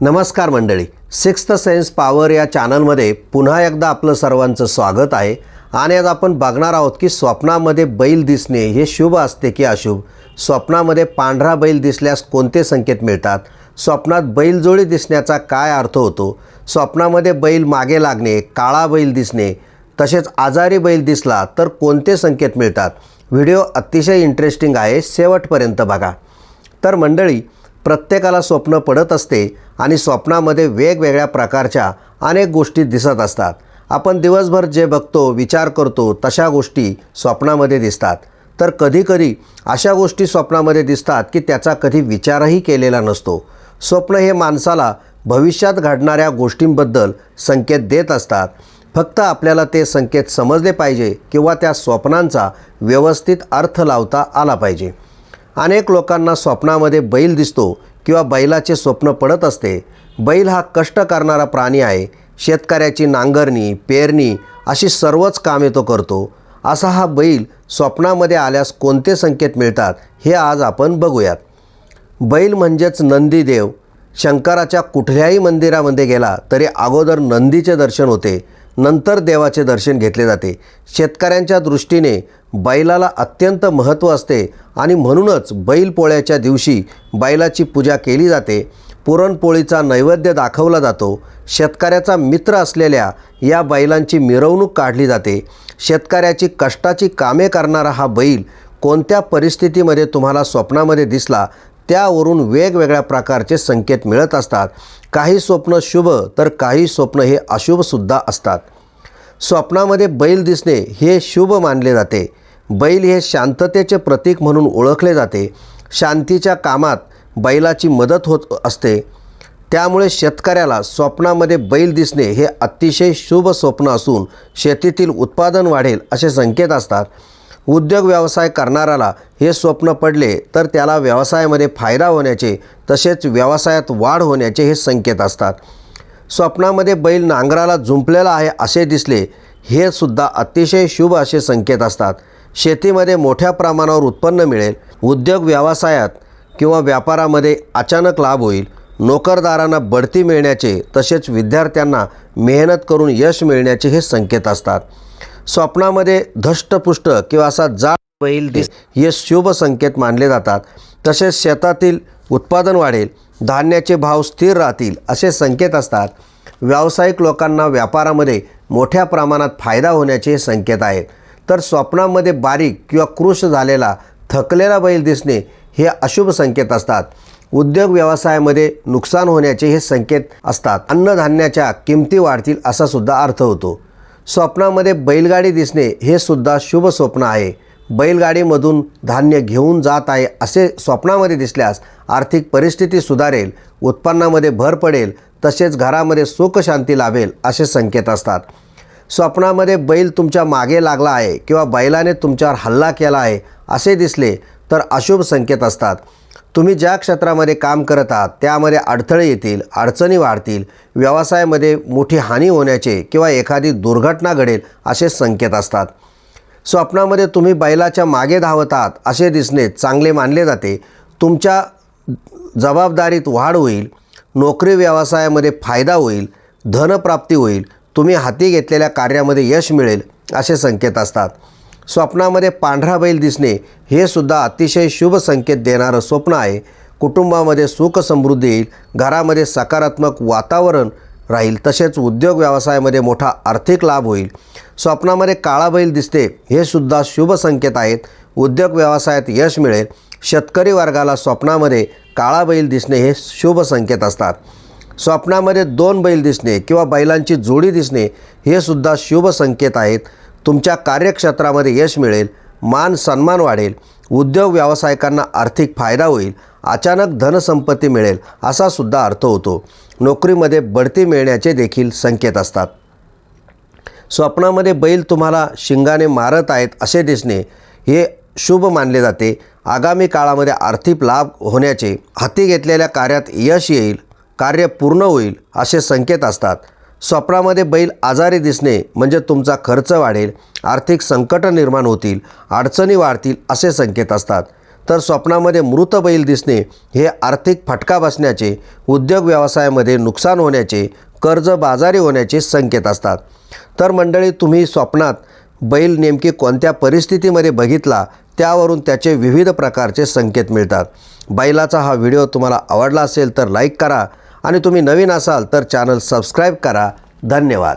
नमस्कार मंडळी sixth sense power या चॅनलमध्ये पुन्हा एकदा आपलं सर्वांचं स्वागत आहे. आणि आज आपण बघणार आहोत की स्वप्नामध्ये बैल दिसणे हे शुभ असते की अशुभ? स्वप्नामध्ये पांढरा बैल दिसल्यास कोणते संकेत मिळतात? स्वप्नात बैलजोडी दिसण्याचा काय अर्थ होतो? स्वप्नामध्ये बैल मागे लागणे काळा बैल दिसणे तसेच आजारी बैल दिसला तर कोणते संकेत मिळतात? व्हिडिओ अतिशय इंटरेस्टिंग आहे शेवटपर्यंत बघा. तर मंडळी प्रत्येकाला स्वप्न पडत असते आणि स्वप्नामध्ये वेगवेगळ्या प्रकारच्या अनेक गोष्टी दिसत असतात. आपण दिवसभर जे बघतो विचार करतो तशा गोष्टी स्वप्नामध्ये दिसतात. तर कधीकधी अशा गोष्टी स्वप्नामध्ये दिसतात की त्याचा कधी विचारही केलेला नसतो. स्वप्न हे माणसाला भविष्यात घडणाऱ्या गोष्टींबद्दल संकेत देत असतात. फक्त आपल्याला ते संकेत समजले पाहिजे किंवा त्या स्वप्नांचा व्यवस्थित अर्थ लावता आला पाहिजे. अनेक लोकांना स्वप्नामध्ये बैल दिसतो किंवा बैलाचे स्वप्न पडत असते. बैल हा कष्ट करणारा प्राणी आहे. शेतकऱ्याची नांगरणी पेरणी अशी सर्वच कामे तो करतो. असा हा बैल स्वप्नामध्ये आल्यास कोणते संकेत मिळतात हे आज आपण बघूयात. बैल म्हणजेच नंदीदेव शंकराच्या कुठल्याही मंदिरामध्ये गेला तरी अगोदर नंदीचे दर्शन होते. नंतर देवाचे दर्शन घेतले जाते. शेतकऱ्यांच्या दृष्टीने बैलाला अत्यंत महत्त्व असते आणि म्हणूनच बैलपोळ्याच्या दिवशी बैलाची पूजा केली जाते. पुरणपोळीचा नैवेद्य दाखवला जातो. शेतकऱ्याचा मित्र असलेल्या या बैलांची मिरवणूक काढली जाते. शेतकऱ्याची कष्टाची कामे करणारा हा बैल कोणत्या परिस्थितीमध्ये तुम्हाला स्वप्नामध्ये दिसला त्यावरून वेगवेगळ्या प्रकारचे संकेत मिळत असतात. काही स्वप्न शुभ तर काही स्वप्न हे अशुभसुद्धा असतात. स्वप्नामध्ये बैल दिसणे हे शुभ मानले जाते. बैल हे शांततेचे प्रतीक म्हणून ओळखले जाते. शांतीच्या कामात बैलाची मदत होत असते. त्यामुळे शेतकऱ्याला स्वप्नामध्ये बैल दिसणे हे अतिशय शुभ स्वप्न असून शेतीतील उत्पादन वाढेल असे संकेत असतात. उद्योग व्यवसाय करणाऱ्याला हे स्वप्न पडले तर त्याला व्यवसायामध्ये फायदा होण्याचे तसेच व्यवसायात वाढ होण्याचे हे संकेत असतात. स्वप्नामध्ये बैल नांगराला झुंपलेला आहे असे दिसले हे सुद्धा अतिशय शुभ असे संकेत असतात. शेतीमध्ये मोठ्या प्रमाणावर उत्पन्न मिळेल उद्योग व्यवसायात किंवा व्यापारामध्ये अचानक लाभ होईल नोकरदारांना बढती मिळण्याचे तसेच विद्यार्थ्यांना मेहनत करून यश मिळण्याचे हे संकेत असतात. स्वप्नामध्ये धष्टपुष्ट किंवा असा जाड बैल दिस हे शुभ संकेत मानले जातात. तसेच शेतातील उत्पादन वाढेल धान्याचे भाव स्थिर राहतील असे संकेत असतात. व्यावसायिक लोकांना व्यापारामध्ये मोठ्या प्रमाणात फायदा होण्याचे हे संकेत आहेत. तर स्वप्नामध्ये बारीक किंवा कृश झालेला थकलेला बैल दिसणे हे अशुभ संकेत असतात. उद्योग व्यवसायामध्ये नुकसान होण्याचे हे संकेत असतात. अन्नधान्याच्या किमती वाढतील असा सुद्धा अर्थ होतो. स्वप्नामध्ये बैलगाडी दिसणे हे सुद्धा शुभ स्वप्न आहे. बैलगाडीमधून धान्य घेऊन जात आहे असे स्वप्नामध्ये दिसल्यास आर्थिक परिस्थिती सुधारेल उत्पन्नामध्ये भर पडेल तसेच घरामध्ये सुखशांती लाभेल असे संकेत असतात. स्वप्नामध्ये बैल तुमच्या मागे लागला आहे किंवा बैलाने तुमच्यावर हल्ला केला आहे असे दिसले तर अशुभ संकेत असतात. तुम्ही ज्या क्षेत्रामध्ये काम करत आहात त्यामध्ये अडथळे येतील अडचणी वाढतील व्यवसायामध्ये मोठी हानी होण्याचे किंवा एखादी दुर्घटना घडेल असे संकेत असतात. स्वप्नामध्ये तुम्ही बैलाच्या मागे धावत आहात असे दिसणे चांगले मानले जाते. तुमच्या जबाबदारीत वाढ होईल नोकरी व्यवसायामध्ये फायदा होईल धनप्राप्ती होईल तुम्ही हाती घेतलेल्या कार्यामध्ये यश मिळेल असे संकेत असतात. स्वप्नामध्ये पांढरा बैल दिसणे हे सुद्धा अतिशय शुभ संकेत देणारं स्वप्न आहे. कुटुंबामध्ये सुख समृद्धी येईल घरामध्ये सकारात्मक वातावरण राहील तसेच उद्योग व्यवसायामध्ये मोठा आर्थिक लाभ होईल. स्वप्नामध्ये काळा बैल दिसते हे सुद्धा शुभ संकेत आहेत. उद्योग व्यवसायात यश मिळेल. शेतकरी वर्गाला स्वप्नामध्ये काळा बैल दिसणे हे शुभ संकेत असतात. स्वप्नामध्ये दोन बैल दिसणे किंवा बैलांची जोडी दिसणे हे सुद्धा शुभ संकेत आहेत. तुमच्या कार्यक्षेत्रामध्ये यश मिळेल मान सन्मान वाढेल उद्योग व्यावसायिकांना आर्थिक फायदा होईल अचानक धनसंपत्ती मिळेल असा सुद्धा अर्थ होतो. नोकरीमध्ये बढती मिळण्याचे देखील संकेत असतात. स्वप्नामध्ये बैल तुम्हाला शिंगाने मारत आहेत असे दिसणे हे शुभ मानले जाते. आगामी काळामध्ये आर्थिक लाभ होण्याचे हाती घेतलेल्या कार्यात यश येईल कार्य पूर्ण होईल असे संकेत असतात. स्वप्नामध्ये बैल आजारी दिसणे म्हणजे तुमचा खर्च वाढेल आर्थिक संकट निर्माण होतील अडचणी वाढतील असे संकेत असतात. तर स्वप्नामध्ये मृत बैल दिसणे हे आर्थिक फटका बसण्याचे उद्योग व्यवसायामध्ये नुकसान होण्याचे कर्जबाजारी होण्याचे संकेत असतात. तर मंडळी तुम्ही स्वप्नात बैल नेमकी कोणत्या परिस्थितीमध्ये बघितला त्यावरून त्याचे विविध प्रकारचे संकेत मिळतात. बैलाचा हा व्हिडिओ तुम्हाला आवडला असेल तर लाईक करा आणि तुम्ही नवीन असाल तर चॅनल सबस्क्राईब करा. धन्यवाद.